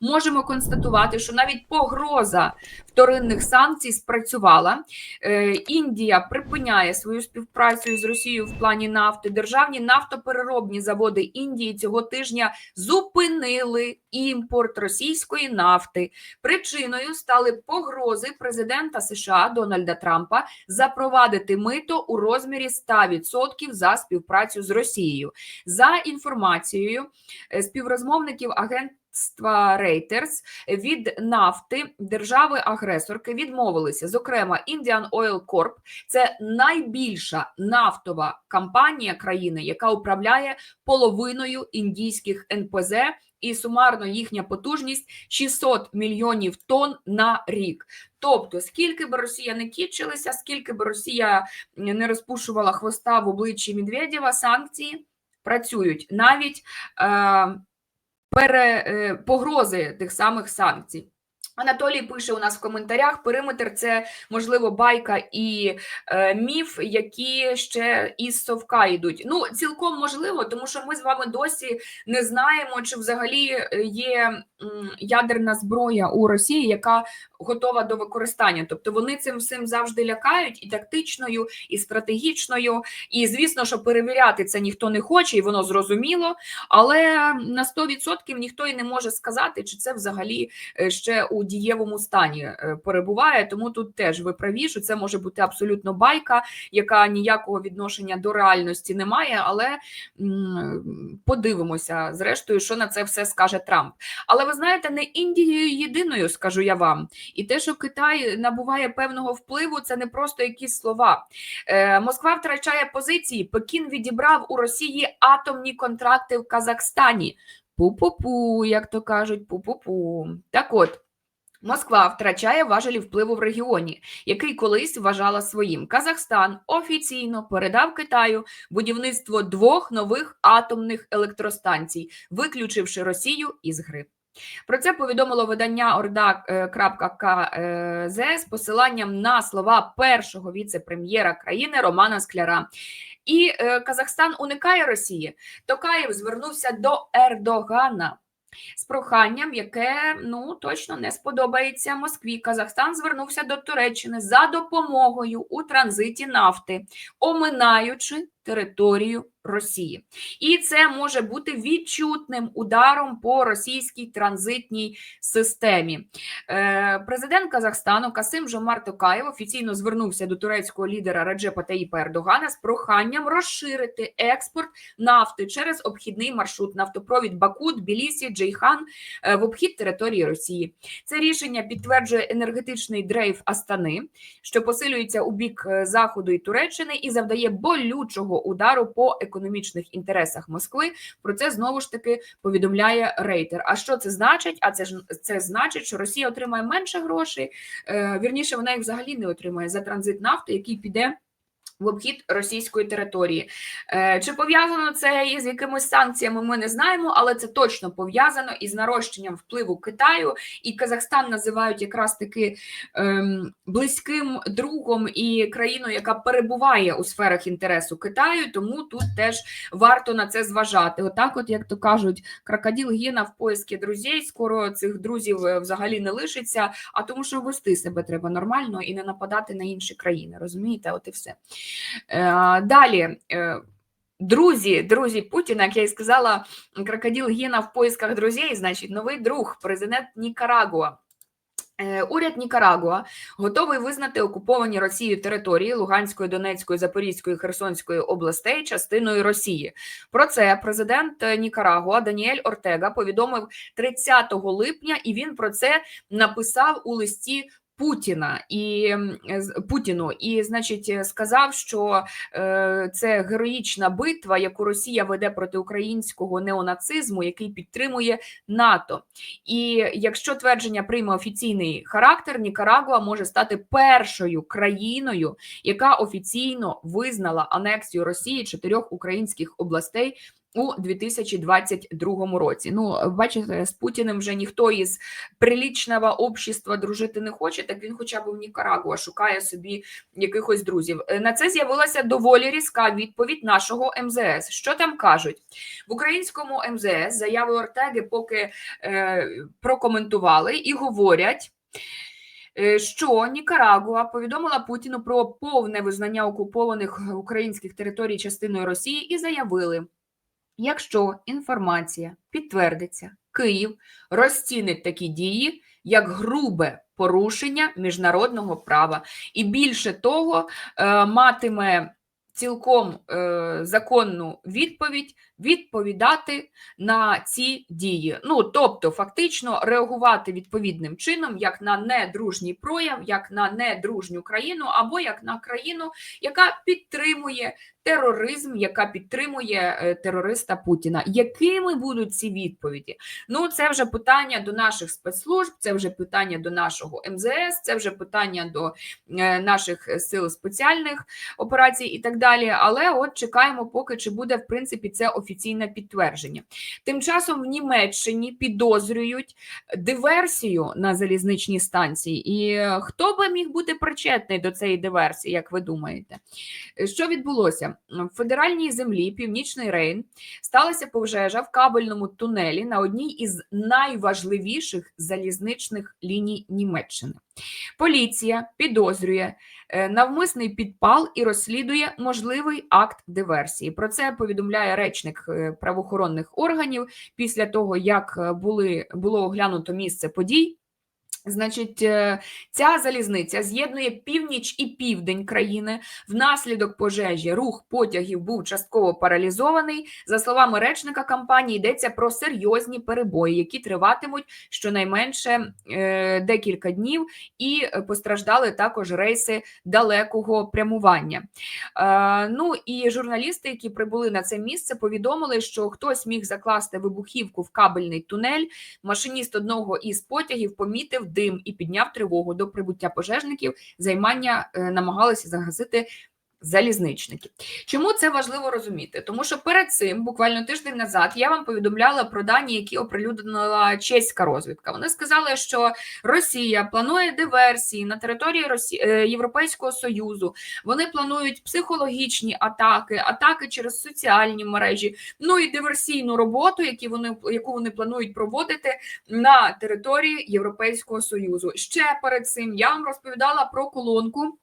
можемо констатувати, що навіть погроза вторинних санкцій спрацювала. Е, Індія припиняє свою співпрацю з Росією в плані нафти. Державні нафтопереробні заводи Індії цього тижня зупинили імпорт російської нафти. Причиною стали погрози президента США Дональда Трампа запровадити мито у розмірі 100% за співпрацю з Росією. За інформацією е, співрозмовників агентства Reuters, від нафти держави-агресорки відмовилися. Зокрема, Indian Oil Corp – це найбільша нафтова компанія країни, яка управляє половиною індійських НПЗ. І сумарно їхня потужність 600 мільйонів тонн на рік. Тобто, скільки б Росія не кічилася, скільки б Росія не розпушувала хвоста в обличчі Медведєва, санкції працюють навіть е, пере, е, погрози тих самих санкцій. Анатолій пише у нас в коментарях: периметр це можливо байка і е, міф, які ще із совка йдуть. Ну, цілком можливо, тому що ми з вами досі не знаємо, чи взагалі е, є ядерна зброя у Росії, яка готова до використання. Тобто вони цим всім завжди лякають і тактичною, і стратегічною. І звісно, що перевіряти це ніхто не хоче, і воно зрозуміло. Але на 100% ніхто і не може сказати, чи це взагалі е, ще у дієвому стані е, перебуває. Тому тут теж ви праві, що це може бути абсолютно байка, яка ніякого відношення до реальності не має. Але подивимося, зрештою, що на це все скаже Трамп. Але ви знаєте, не Індією єдиною, скажу я вам. І те, що Китай набуває певного впливу, це не просто якісь слова. Е, Москва втрачає позиції. Пекін відібрав у Росії атомні контракти в Казахстані. Пу-пу-пу, як то кажуть, пу-пу-пу. Так от. Москва втрачає важелі впливу в регіоні, який колись вважала своїм. Казахстан офіційно передав Китаю будівництво двох нових атомних електростанцій, виключивши Росію із гри. Про це повідомило видання Орда.кз з посиланням на слова першого віце-прем'єра країни Романа Скляра. І е, Казахстан уникає Росії. Токаєв звернувся до Ердогана з проханням, яке ну точно не сподобається Москві. Казахстан звернувся до Туреччини за допомогою у транзиті нафти, оминаючи територію Росії, і це може бути відчутним ударом по російській транзитній системі. Е, Президент Казахстану Касим Жомар Токаєв офіційно звернувся до турецького лідера Реджепа Таїпа Ердогана з проханням розширити експорт нафти через обхідний маршрут нафтопровід Баку, Тбілісі, Джейхан е, в обхід території Росії. Це рішення підтверджує енергетичний дрейф Астани, що посилюється у бік е, заходу і Туреччини і завдає болючого удару по економічних інтересах Москви. Про це знову ж таки повідомляє Рейтер. А що це значить? А це ж це значить, що Росія отримає менше грошей. Е, вірніше, вона їх взагалі не отримає за транзит нафти, який піде. В обхід російської території. Е, Чи пов'язано це із якимись санкціями, ми не знаємо, але це точно пов'язано із нарощенням впливу Китаю, і Казахстан називають якраз таки ем, близьким другом і країною, яка перебуває у сферах інтересу Китаю, тому тут теж варто на це зважати. Отак, от, як то кажуть, крокодил гіна в поїзки друзей, скоро цих друзів е, взагалі не лишиться, а тому, що вести себе треба нормально і не нападати на інші країни. Розумієте, от і все. Е, Далі. е, Друзі, друзі Путіна, як я і сказала, крокодил Гіна в поисках друзей, значить, новий друг, президент Нікарагуа. Е, Уряд Нікарагуа готовий визнати окуповані Росією території Луганської, Донецької, Запорізької, Херсонської областей частиною Росії. Про це президент Нікарагуа Даніель Ортега повідомив 30 липня, і він про це написав у листі. Путіна і Путіну, і значить, сказав, що е, це героїчна битва, яку Росія веде проти українського неонацизму, який підтримує НАТО. І якщо твердження прийме офіційний характер, Нікарагуа може стати першою країною, яка офіційно визнала анексію Росії чотирьох українських областей у 2022 році. Ну, бачите, з Путіним вже ніхто із прилічного общества дружити не хоче, так він хоча б в Нікарагуа шукає собі якихось друзів. Е, На це з'явилася доволі різка відповідь нашого МЗС. Що там кажуть в українському МЗС? Заяви Ортеги поки е, прокоментували і говорять. е, Що Нікарагуа повідомила Путіну про повне визнання окупованих українських територій частиною Росії і заявили, Якщо інформація підтвердиться, Київ розцінить такі дії як грубе порушення міжнародного права, і більше того, е, матиме цілком е, законну відповідь відповідати на ці дії. Ну тобто, фактично реагувати відповідним чином, як на недружній прояв, як на недружню країну, або як на країну, яка підтримує тероризм, яка підтримує е, терориста Путіна. Якими будуть ці відповіді? Ну, це вже питання до наших спецслужб, це вже питання до нашого МЗС, це вже питання до е, наших сил спеціальних операцій і так далі. Але от чекаємо, поки чи буде в принципі це офіційне підтвердження. Тим часом в Німеччині підозрюють диверсію на залізничній станції. І е, хто би міг бути причетний до цієї диверсії, як ви думаєте? Що відбулося? В федеральній землі Північний Рейн сталася пожежа в кабельному тунелі на одній із найважливіших залізничних ліній Німеччини. Поліція підозрює е, навмисний підпал і розслідує можливий акт диверсії. Про це повідомляє речник е, правоохоронних органів після того, як е, були було оглянуто місце подій. Значить, е, ця залізниця з'єднує північ і південь країни. Внаслідок пожежі рух потягів був частково паралізований. За словами речника компанії, йдеться про серйозні перебої, які триватимуть щонайменше е, декілька днів, і постраждали також рейси далекого прямування. Е, Ну і журналісти, які прибули на це місце, повідомили, що хтось міг закласти вибухівку в кабельний тунель. Машиніст одного із потягів помітив дим і підняв тривогу до прибуття пожежників. Займання е, намагалися загасити залізничники. Чому це важливо розуміти? Тому що перед цим, буквально тиждень назад, я вам повідомляла про дані, які оприлюднила чеська розвідка. Вони сказали, що Росія планує диверсії на території Росі... е, Європейського Союзу. Вони планують психологічні атаки, атаки через соціальні мережі, ну і диверсійну роботу, які вони яку вони планують проводити на території Європейського Союзу. Ще перед цим я вам розповідала про колонку.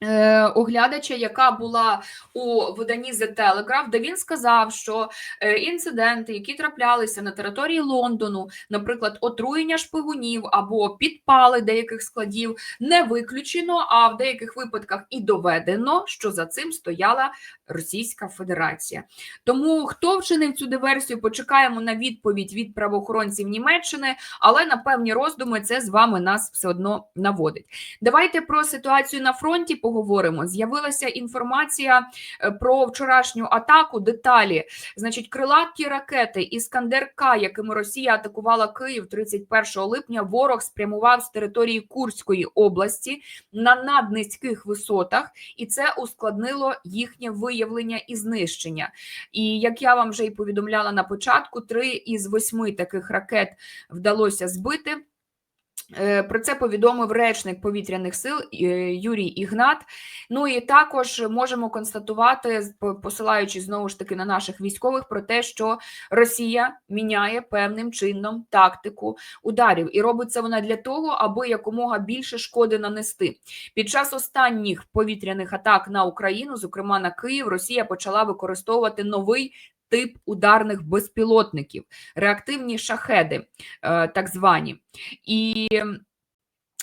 Е, Оглядача, яка була у виданні The Telegraph, де він сказав, що е, інциденти, які траплялися на території Лондону, наприклад, отруєння шпигунів або підпали деяких складів, не виключено, а в деяких випадках і доведено, що за цим стояла Російська Федерація. Тому хто вчинив цю диверсію, почекаємо на відповідь від правоохоронців Німеччини, але на певні роздуми це з вами нас все одно наводить. Давайте про ситуацію на фронті поговоримо. З'явилася інформація е, про вчорашню атаку. Деталі, значить, крилаті ракети Іскандер К, якими Росія атакувала Київ 31 липня. Ворог спрямував з території Курської області на наднизьких висотах, і це ускладнило їхнє виявлення і знищення. І як я вам вже і повідомляла на початку, три із восьми таких ракет вдалося збити. Е, Про це повідомив речник повітряних сил е, Юрій Ігнат. Ну і також можемо констатувати, посилаючись знову ж таки на наших військових, про те, що Росія міняє певним чином тактику ударів, і робиться вона для того, аби якомога більше шкоди нанести. Під час останніх повітряних атак на Україну, зокрема на Київ, Росія почала використовувати новий. Тип ударних безпілотників, реактивні шахеди, е, так звані, і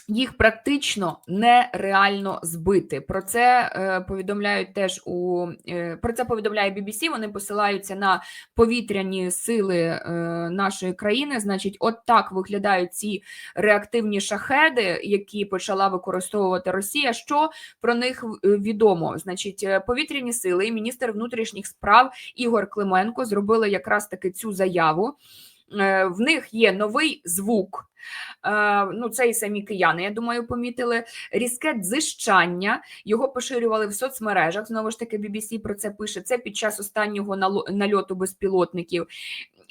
їх практично нереально збити. Про це е, повідомляють теж у е, про це повідомляє BBC, Вони посилаються на повітряні сили е, нашої країни. Значить, от так виглядають ці реактивні шахеди, які почала використовувати Росія. Що про них відомо? Значить, повітряні сили і міністр внутрішніх справ Ігор Клименко зробили якраз таки цю заяву. Е, в них є новий звук. Е, Ну, це і самі кияни, я думаю, помітили. Різке дзищання. Його поширювали в соцмережах. Знову ж таки, BBC про це пише. Це під час останнього нальоту безпілотників.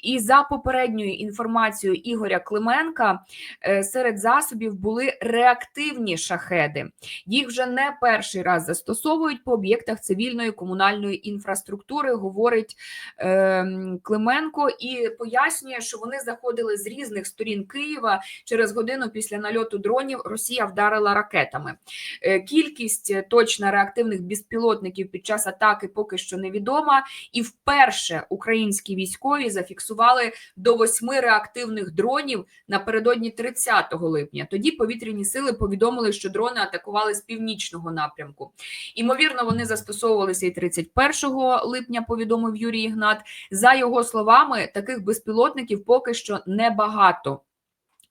І за попередньою інформацією Ігоря Клименка е, серед засобів були реактивні шахеди. Їх вже не перший раз застосовують по об'єктах цивільної комунальної інфраструктури, говорить е, Клименко, і пояснює, що вони заходили з різних сторін Києва. Через годину після нальоту дронів Росія вдарила ракетами. Е, Кількість е, точно реактивних безпілотників під час атаки поки що невідома, і вперше українські військові зафіксували до восьми реактивних дронів напередодні 30 липня. Тоді повітряні сили повідомили, що дрони атакували з північного напрямку. Імовірно, вони застосовувалися і 31 липня. Повідомив Юрій Ігнат. За його словами, таких безпілотників поки що небагато.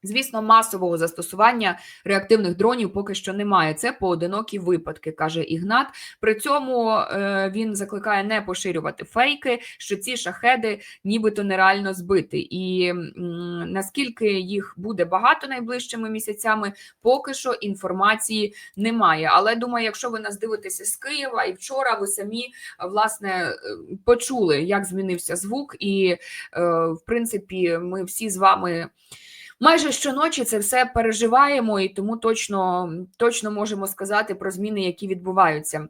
Звісно, масового застосування реактивних дронів поки що немає. Це поодинокі випадки, каже Ігнат. При цьому е, він закликає не поширювати фейки, що ці шахеди нібито нереально збити. І наскільки їх буде багато найближчими місяцями, поки що інформації немає. Але думаю, якщо ви нас дивитеся з Києва, і вчора ви самі власне е, почули, як змінився звук, і е, в принципі, ми всі з вами. Майже щоночі це все переживаємо, і тому точно, точно можемо сказати про зміни, які відбуваються.